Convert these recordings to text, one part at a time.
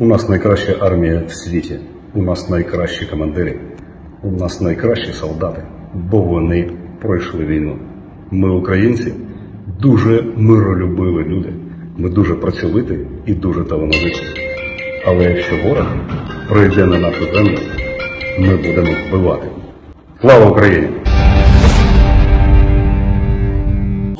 У нас найкраща армія в світі. У нас найкращі командири. У нас найкращі солдати, бо вони пройшли війну. Ми, українці, дуже миролюбиві люди. Ми дуже працьовиті і дуже талановиті. Але якщо ворог прийде на нашу землю, ми будемо вбивати. Слава Україні!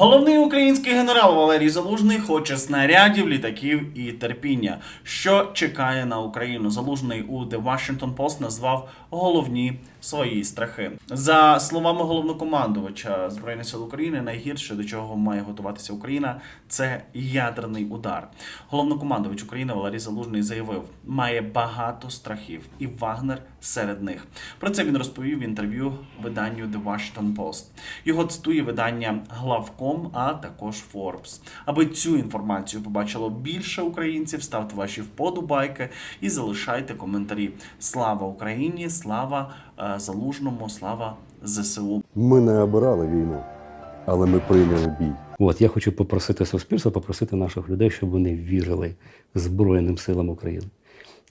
Головний український генерал Валерій Залужний хоче снарядів, літаків і терпіння. Що чекає на Україну? Залужний у The Washington Post назвав головні свої страхи. За словами головнокомандувача Збройних сил України, найгірше до чого має готуватися Україна, це ядерний удар. Головнокомандувач України Валерій Залужний заявив, має багато страхів, і Вагнер серед них. Про це він розповів в інтерв'ю виданню The Washington Post. Його цитує видання Главком, а також Forbes. Аби цю інформацію побачило більше українців, ставте ваші вподобайки і залишайте коментарі. Слава Україні! Слава е, Залужному! Слава ЗСУ! Ми не обирали війну, але ми прийняли бій. От я хочу попросити суспільство, попросити наших людей, щоб вони вірили Збройним силам України.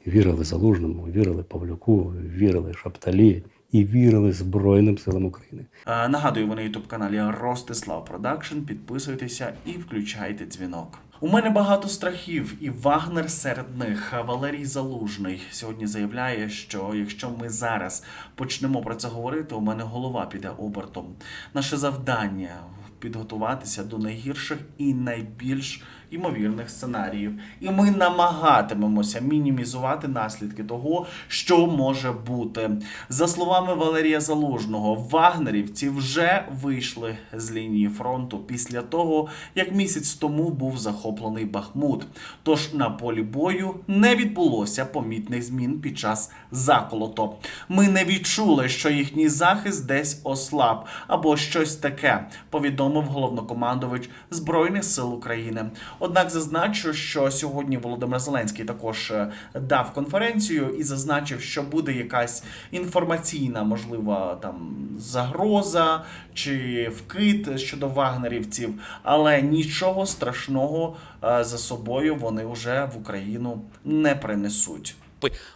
Вірили Залужному, вірили Павлюку, вірили Шапталі і вірили Збройним силам України. Е, Нагадую, ви ютуб каналі Ростислав Продакшн. Підписуйтеся і включайте дзвінок. У мене багато страхів, і Вагнер серед них. Валерій Залужний сьогодні заявляє, що якщо ми зараз почнемо про це говорити, у мене голова піде обертом. Наше завдання підготуватися до найгірших і найбільш ймовірних сценаріїв. І ми намагатимемося мінімізувати наслідки того, що може бути. За словами Валерія Залужного, вагнерівці вже вийшли з лінії фронту після того, як місяць тому був захоплений Бахмут. Тож на полі бою не відбулося помітних змін під час заколоту. Ми не відчули, що їхній захист десь ослаб або щось таке, повідомив головнокомандувач Збройних сил України. Однак зазначу, що сьогодні Володимир Зеленський також е, дав конференцію і зазначив, що буде якась інформаційна, можливо, там загроза чи вкид щодо вагнерівців, але нічого страшного е, за собою вони вже в Україну не принесуть.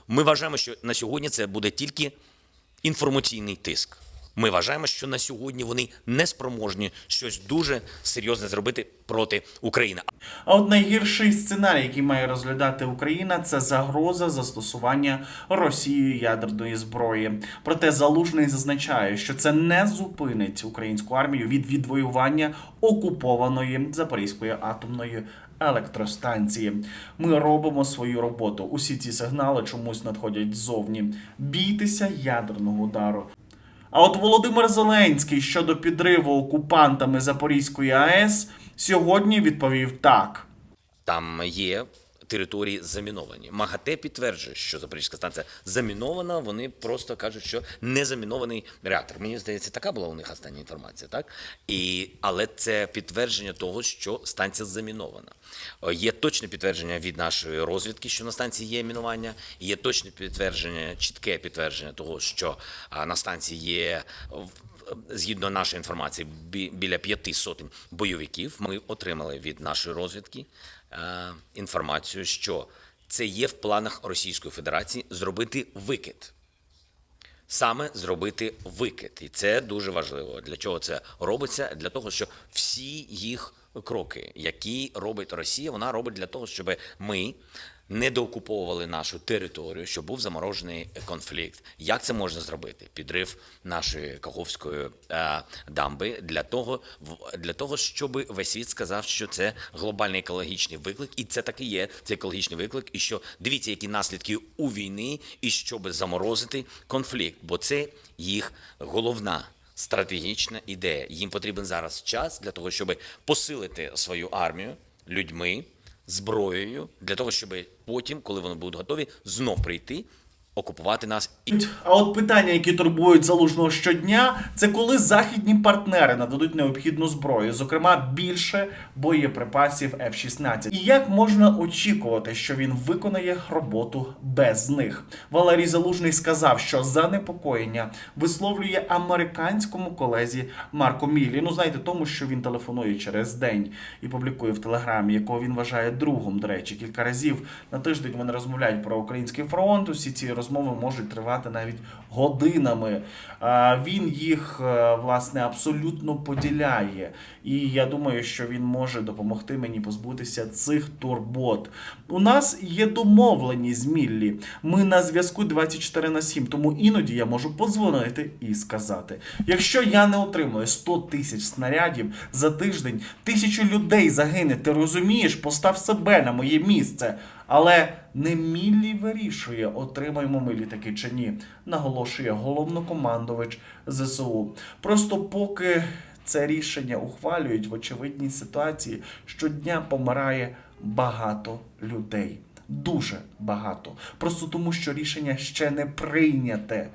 Ми вважаємо, що на сьогодні це буде тільки інформаційний тиск. Ми вважаємо, що на сьогодні вони не спроможні щось дуже серйозне зробити проти України. А от найгірший сценарій, який має розглядати Україна, це загроза застосування Росією ядерної зброї. Проте залужний зазначає, що це не зупинить українську армію від відвоювання окупованої Запорізької атомної електростанції. Ми робимо свою роботу. Усі ці сигнали чомусь надходять ззовні. Бійтеся ядерного удару. А от Володимир Зеленський щодо підриву окупантами Запорізької АЕС сьогодні відповів так. Там є території заміновані. МАГАТЕ підтверджує, що Запорізька станція замінована. Вони просто кажуть, що не замінований реактор. Мені здається, така була у них остання інформація, так? І, але це підтвердження того, що станція замінована. Е, Є точне підтвердження від нашої розвідки, що на станції є мінування. Є точне підтвердження, чітке підтвердження того, що на станції є. в- Згідно нашої інформації, бі- біля п'яти сотень бойовиків ми отримали від нашої розвідки е, інформацію, що це є в планах Російської Федерації зробити викид. Саме зробити викид. І це дуже важливо. Для чого це робиться? Для того, що всі їх кроки, які робить Росія, вона робить для того, щоб ми не доокуповували нашу територію, щоб був заморожений конфлікт. Як це можна зробити? Підрив нашої Каховської е, дамби для того, для того, щоб весь світ сказав, що це глобальний екологічний виклик, і це так і є. Це екологічний виклик. І що дивіться, які наслідки у війни, і щоб заморозити конфлікт, бо це їх головна. Стратегічна ідея. Їм потрібен зараз час для того, щоб посилити свою армію людьми, зброєю, для того, щоб потім, коли вони будуть готові, знов прийти окупувати нас і А от питання, які турбують залужного щодня, це коли західні партнери нададуть необхідну зброю, зокрема більше боєприпасів F-16. І як можна очікувати, що він виконає роботу без них? Валерій Залужний сказав, що занепокоєння висловлює американському колезі Марку Мілі. Ну знаєте, тому що він телефонує через день і публікує в телеграмі, якого він вважає другом. До речі, кілька разів на тиждень вони розмовляють про український фронт. Усі ці розмови можуть тривати навіть годинами. Він їх е, власне абсолютно поділяє. І я думаю, що він може допомогти мені позбутися цих турбот. У нас є домовленість з Міллі. Ми на зв'язку 24 на 7, тому іноді я можу подзвонити і сказати: якщо я не отримую 100 тисяч снарядів за тиждень, тисячу людей загине. Ти розумієш, постав себе на моє місце. Але не Міллі вирішує, отримаємо ми літаки чи ні, наголошує головнокомандувач ЗСУ. Просто поки це рішення ухвалюють в очевидній ситуації, щодня помирає багато людей. Дуже багато. Просто тому, що рішення ще не прийняте.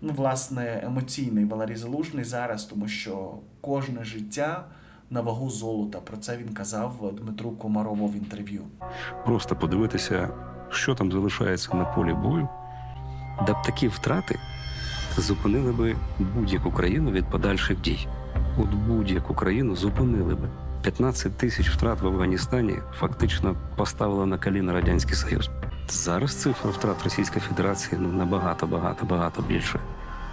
Ну, власне, емоційний Валерій Залужний зараз, тому що кожне життя на вагу золота. Про це він казав Дмитру Комарову в інтерв'ю. просто подивитися, що там залишається на полі бою, Да б такі втрати зупинили би будь-яку країну від подальших дій. От будь-яку країну зупинили би. 15 тисяч втрат в Афганістані фактично поставила на коліна Радянський Союз. Зараз цифра втрат Російської Федерації ну, набагато, багато, багато більше.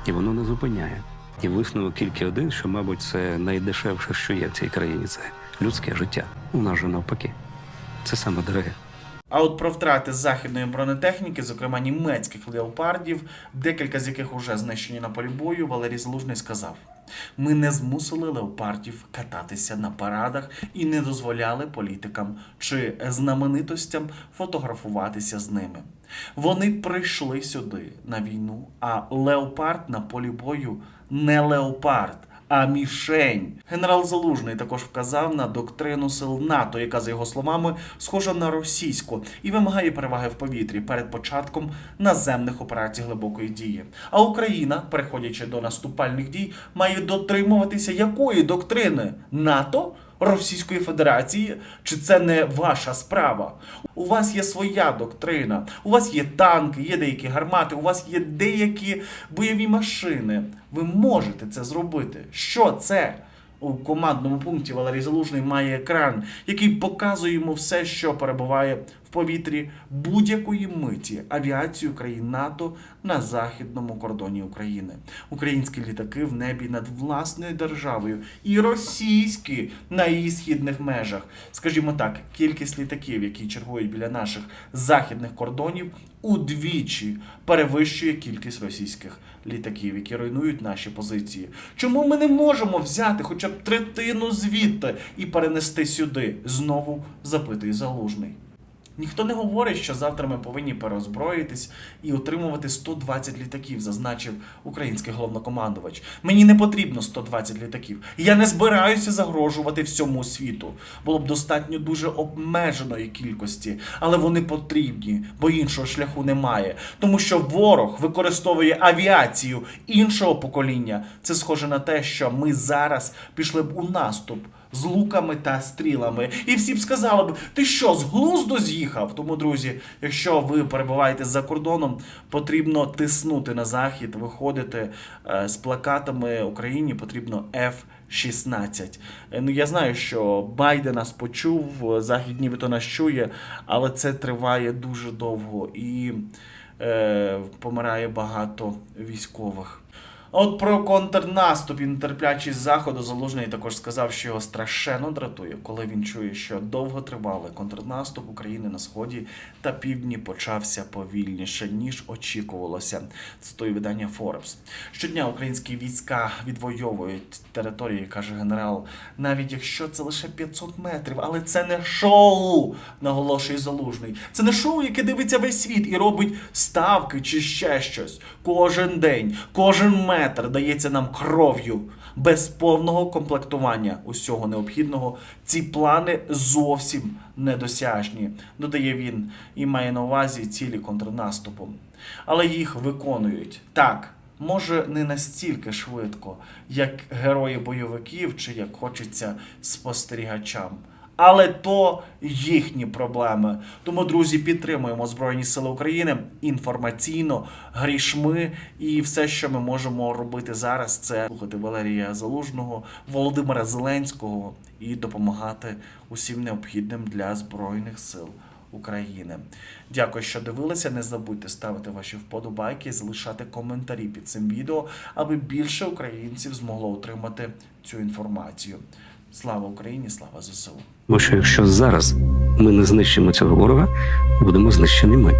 І воно не зупиняє. І висновок тільки один, що, мабуть, це найдешевше, що є в цій країні це людське життя. У нас же навпаки. Це саме дороге. А от про втрати західної бронетехніки, зокрема німецьких леопардів, декілька з яких уже знищені на полі бою, Валерій Залужний сказав: ми не змусили леопардів кататися на парадах і не дозволяли політикам чи знаменитостям фотографуватися з ними. Вони прийшли сюди на війну, а леопард на полі бою не леопард а мішень. Генерал Залужний також вказав на доктрину сил НАТО, яка, за його словами, схожа на російську і вимагає переваги в повітрі перед початком наземних операцій глибокої дії. А Україна, переходячи до наступальних дій, має дотримуватися якої доктрини НАТО? Російської Федерації, чи це не ваша справа? У вас є своя доктрина, у вас є танки, є деякі гармати, у вас є деякі бойові машини. Ви можете це зробити. Що це? У командному пункті Валерій Залужний має екран, який показує йому все, що перебуває повітрі будь-якої миті авіацію країн НАТО на західному кордоні України. Українські літаки в небі над власною державою і російські на її східних межах. Скажімо так, кількість літаків, які чергують біля наших західних кордонів, удвічі перевищує кількість російських літаків, які руйнують наші позиції. Чому ми не можемо взяти хоча б третину звідти і перенести сюди? Знову запитує залужний. Ніхто не говорить, що завтра ми повинні переозброїтись і отримувати 120 літаків, зазначив український головнокомандувач. Мені не потрібно 120 літаків. Я не збираюся загрожувати всьому світу. Було б достатньо дуже обмеженої кількості, але вони потрібні, бо іншого шляху немає. Тому що ворог використовує авіацію іншого покоління. Це схоже на те, що ми зараз пішли б у наступ з луками та стрілами. І всі б сказали б, ти що, з глузду з'їхав? Тому, друзі, якщо ви перебуваєте за кордоном, потрібно тиснути на захід, виходити е, з плакатами Україні потрібно F-16. Е, Ну, я знаю, що Байден нас почув, е, Захід нібито нас чує, але це триває дуже довго і е, помирає багато військових. От про контрнаступ і нетерплячість заходу залужний також сказав, що його страшенно дратує, коли він чує, що довготривалий контрнаступ України на сході та півдні почався повільніше ніж очікувалося. Цитує видання Forbes. Щодня українські війська відвоюють території, каже генерал, навіть якщо це лише 500 метрів, але це не шоу, наголошує залужний. Це не шоу, яке дивиться весь світ і робить ставки чи ще щось. Кожен день, кожен метр дається нам кров'ю. Без повного комплектування усього необхідного ці плани зовсім недосяжні, додає він і має на увазі цілі контрнаступу. Але їх виконують так. Може, не настільки швидко, як герої бойовиків чи як хочеться спостерігачам. Але то їхні проблеми. Тому, друзі, підтримуємо Збройні Сили України інформаційно, грішми, і все, що ми можемо робити зараз, це слухати Валерія Залужного, Володимира Зеленського і допомагати усім необхідним для Збройних сил України. Дякую, що дивилися. Не забудьте ставити ваші вподобайки, залишати коментарі під цим відео, аби більше українців змогло отримати цю інформацію. Слава Україні, слава ЗСУ! Бо що якщо зараз ми не знищимо цього ворога, будемо знищені ми.